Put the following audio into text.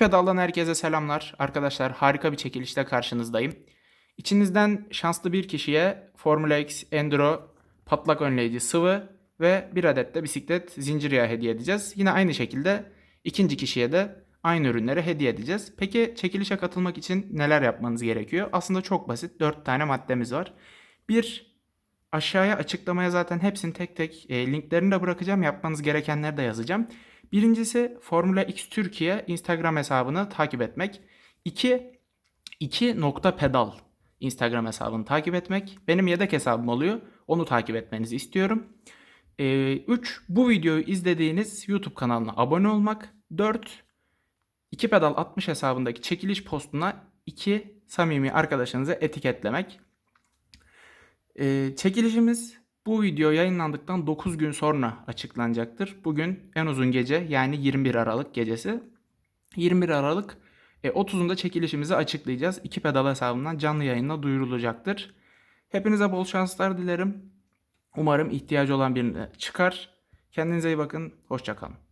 pedaldan herkese selamlar. Arkadaşlar harika bir çekilişte karşınızdayım. İçinizden şanslı bir kişiye Formula X Enduro patlak önleyici sıvı ve bir adet de bisiklet zincir yağı hediye edeceğiz. Yine aynı şekilde ikinci kişiye de aynı ürünleri hediye edeceğiz. Peki çekilişe katılmak için neler yapmanız gerekiyor? Aslında çok basit. 4 tane maddemiz var. Bir, aşağıya açıklamaya zaten hepsini tek tek e, linklerini de bırakacağım. Yapmanız gerekenleri de yazacağım. Birincisi Formula X Türkiye Instagram hesabını takip etmek. İki, iki nokta pedal Instagram hesabını takip etmek. Benim yedek hesabım oluyor. Onu takip etmenizi istiyorum. 3. bu videoyu izlediğiniz YouTube kanalına abone olmak. 4. 2 pedal 60 hesabındaki çekiliş postuna 2 samimi arkadaşınızı etiketlemek. Ee, çekilişimiz bu video yayınlandıktan 9 gün sonra açıklanacaktır. Bugün en uzun gece yani 21 Aralık gecesi. 21 Aralık e, 30'unda çekilişimizi açıklayacağız. 2 pedal hesabından canlı yayınla duyurulacaktır. Hepinize bol şanslar dilerim. Umarım ihtiyacı olan birine çıkar. Kendinize iyi bakın. Hoşçakalın.